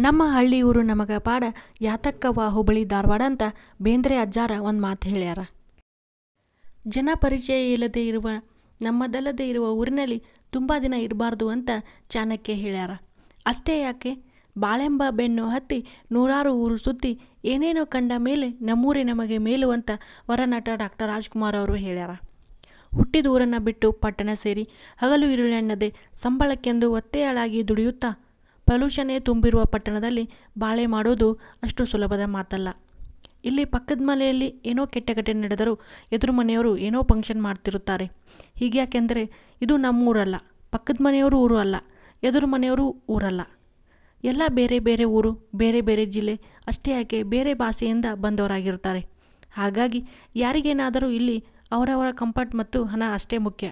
ನಮ್ಮ ಹಳ್ಳಿ ಊರು ನಮಗ ಪಾಡ ಯಾತಕ್ಕವ ಹುಬ್ಬಳ್ಳಿ ಧಾರವಾಡ ಅಂತ ಬೇಂದ್ರೆ ಅಜ್ಜಾರ ಒಂದು ಮಾತು ಹೇಳ್ಯಾರ. ಜನ ಪರಿಚಯ ಇಲ್ಲದೆ ಇರುವ, ನಮ್ಮದಲ್ಲದೆ ಇರುವ ಊರಿನಲ್ಲಿ ತುಂಬ ದಿನ ಇರಬಾರ್ದು ಅಂತ ಚಾಣಕ್ಯ ಹೇಳ್ಯಾರ. ಅಷ್ಟೇ ಯಾಕೆ? ಬಾಳೆಂಬ ಬೆನ್ನು ಹತ್ತಿ ನೂರಾರು ಊರು ಸುತ್ತಿ ಏನೇನೋ ಕಂಡ ಮೇಲೆ ನಮ್ಮೂರೇ ನಮಗೆ ಮೇಲು ಅಂತ ವರನಟ ಡಾಕ್ಟರ್ ರಾಜ್ಕುಮಾರ್ ಅವರು ಹೇಳ್ಯಾರ. ಹುಟ್ಟಿದ ಊರನ್ನು ಬಿಟ್ಟು ಪಟ್ಟಣ ಸೇರಿ ಹಗಲು ಇರುಳೆನ್ನದೆ ಸಂಬಳಕ್ಕೆಂದು ಒತ್ತೆಯಾಳಾಗಿ ದುಡಿಯುತ್ತಾ ಪೊಲ್ಯೂಷನ್ನೇ ತುಂಬಿರುವ ಪಟ್ಟಣದಲ್ಲಿ ಬಾಳೆ ಮಾಡೋದು ಅಷ್ಟು ಸುಲಭದ ಮಾತಲ್ಲ. ಇಲ್ಲಿ ಪಕ್ಕದ ಮನೆಯಲ್ಲಿ ಏನೋ ಕೆಟ್ಟ ಘಟನೆ ನಡೆದರೂ ಎದುರು ಮನೆಯವರು ಏನೋ ಫಂಕ್ಷನ್ ಮಾಡ್ತಿರುತ್ತಾರೆ. ಹೀಗ್ಯಾಕೆಂದರೆ ಇದು ನಮ್ಮೂರಲ್ಲ, ಪಕ್ಕದ ಮನೆಯವರು ಊರು ಅಲ್ಲ, ಎದುರು ಮನೆಯವರು ಊರಲ್ಲ. ಎಲ್ಲ ಬೇರೆ ಬೇರೆ ಊರು, ಬೇರೆ ಬೇರೆ ಜಿಲ್ಲೆ, ಅಷ್ಟೇ ಯಾಕೆ ಬೇರೆ ಭಾಷೆಯಿಂದ ಬಂದವರಾಗಿರ್ತಾರೆ ಹಾಗಾಗಿ ಯಾರಿಗೇನಾದರೂ ಇಲ್ಲಿ ಅವರವರ ಕಂಫರ್ಟ್ ಮತ್ತು ಹಣ ಅಷ್ಟೇ ಮುಖ್ಯ.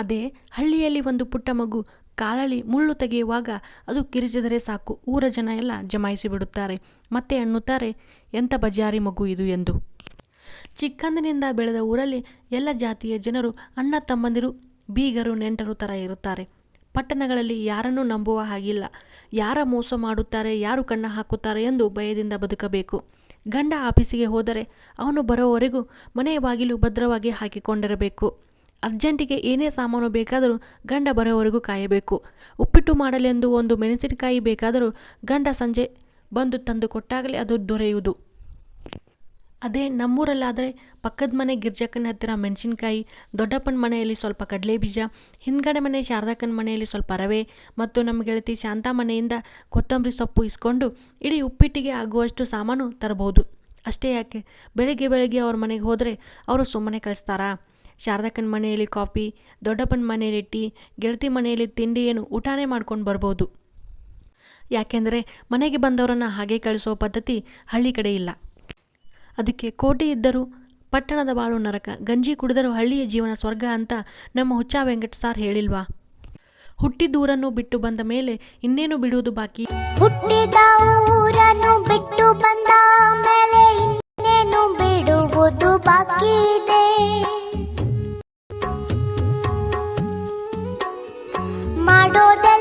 ಅದೇ ಹಳ್ಳಿಯಲ್ಲಿ ಒಂದು ಪುಟ್ಟ ಮಗು ಕಾಲಳಿ ಮುಳ್ಳು ತೆಗೆಯುವಾಗ ಅದು ಕಿರಿಚಿದರೆ ಸಾಕು. ಊರ ಜನ ಎಲ್ಲ ಜಮಾಯಿಸಿ ಬಿಡುತ್ತಾರೆ. ಮತ್ತೆ ಅನ್ನುತ್ತಾರೆ, ಎಂಥ ಬಜಾರಿ ಮಗು ಇದು ಎಂದು. ಚಿಕ್ಕಂದಿನಿಂದ ಬೆಳೆದ ಊರಲ್ಲಿ ಎಲ್ಲ ಜಾತಿಯ ಜನರು, ಅಣ್ಣ ತಮ್ಮಂದಿರು, ಬೀಗರು, ನೆಂಟರು ಥರ ಇರುತ್ತಾರೆ. ಪಟ್ಟಣಗಳಲ್ಲಿ ಯಾರನ್ನು ನಂಬುವ ಹಾಗಿಲ್ಲ. ಯಾರ ಮೋಸ ಮಾಡುತ್ತಾರೆ, ಯಾರು ಕಣ್ಣ ಹಾಕುತ್ತಾರೆ ಎಂದು ಭಯದಿಂದ ಬದುಕಬೇಕು. ಗಂಡ ಆಫೀಸಿಗೆ ಹೋದರೆ ಅವನು ಬರೋವರೆಗೂ ಮನೆಯ ಬಾಗಿಲು ಭದ್ರವಾಗಿ ಹಾಕಿಕೊಂಡಿರಬೇಕು. ಅರ್ಜೆಂಟಿಗೆ ಏನೇ ಸಾಮಾನು ಬೇಕಾದರೂ ಗಂಡ ಬರೋವರೆಗೂ ಕಾಯಬೇಕು. ಉಪ್ಪಿಟ್ಟು ಮಾಡಲೆಂದು ಒಂದು ಮೆಣಸಿನಕಾಯಿ ಬೇಕಾದರೂ ಗಂಡ ಸಂಜೆ ಬಂದು ತಂದು ಕೊಟ್ಟಾಗಲೇ ಅದು ದೊರೆಯುವುದು. ಅದೇ ನಮ್ಮೂರಲ್ಲಾದರೆ ಪಕ್ಕದ ಮನೆ ಗಿರ್ಜಕ್ಕನ ಹತ್ತಿರ ಮೆಣಸಿನ್ಕಾಯಿ, ದೊಡ್ಡಪ್ಪನ ಮನೆಯಲ್ಲಿ ಸ್ವಲ್ಪ ಕಡಲೆ ಬೀಜ ಹಿಂದ್ಗಡೆ ಮನೆ ಶಾರದಕ್ಕನ ಮನೆಯಲ್ಲಿ ಸ್ವಲ್ಪ ರವೆ ಮತ್ತು ನಮ್ಮ ಗೆಳತಿ ಶಾಂತಾ ಮನೆಯಿಂದ ಕೊತ್ತಂಬರಿ ಸೊಪ್ಪು ಇಸ್ಕೊಂಡು ಇಡೀ ಉಪ್ಪಿಟ್ಟಿಗೆ ಆಗುವಷ್ಟು ಸಾಮಾನು ತರಬಹುದು. ಅಷ್ಟೇ ಯಾಕೆ? ಬೆಳಿಗ್ಗೆ ಬೆಳಗ್ಗೆ ಅವ್ರ ಮನೆಗೆ ಹೋದರೆ ಅವರು ಸುಮ್ಮನೆ ಕಳಿಸ್ತಾರಾ? ಶಾರದಕ್ಕನ ಮನೆಯಲ್ಲಿ ಕಾಫಿ, ದೊಡ್ಡಪ್ಪನ ಮನೆಯಲ್ಲಿ ಟೀ, ಗೆಳತಿ ಮನೆಯಲ್ಲಿ ತಿಂಡಿ ಏನು ಊಟನೇ ಮಾಡ್ಕೊಂಡು ಬರ್ಬೋದು. ಯಾಕೆಂದರೆ ಮನೆಗೆ ಬಂದವರನ್ನು ಹಾಗೆ ಕಳಿಸೋ ಪದ್ಧತಿ ಹಳ್ಳಿ ಕಡೆ ಇಲ್ಲ. ಅದಕ್ಕೆ ಕೋಟೆ ಇದ್ದರೂ ಪಟ್ಟಣದ ಬಾಳು ನರಕ, ಗಂಜಿ ಕುಡಿದರೂ ಹಳ್ಳಿಯ ಜೀವನ ಸ್ವರ್ಗ ಅಂತ ನಮ್ಮ ಹುಚ್ಚ ವೆಂಕಟ ಸಾರ್ ಹೇಳಿಲ್ವಾ? ಹುಟ್ಟಿದ್ದೂರನ್ನು ಬಿಟ್ಟು ಬಂದ ಮೇಲೆ ಇನ್ನೇನು ಬಿಡುವುದು ಬಾಕಿ? ಹುಟ್ಟಿದ ಊರನ್ನು ಬಿಟ್ಟು ಬಂದ ಮೇಲೆ ಇನ್ನೇನು ಬಿಡುವುದು ಬಾಕಿ? do de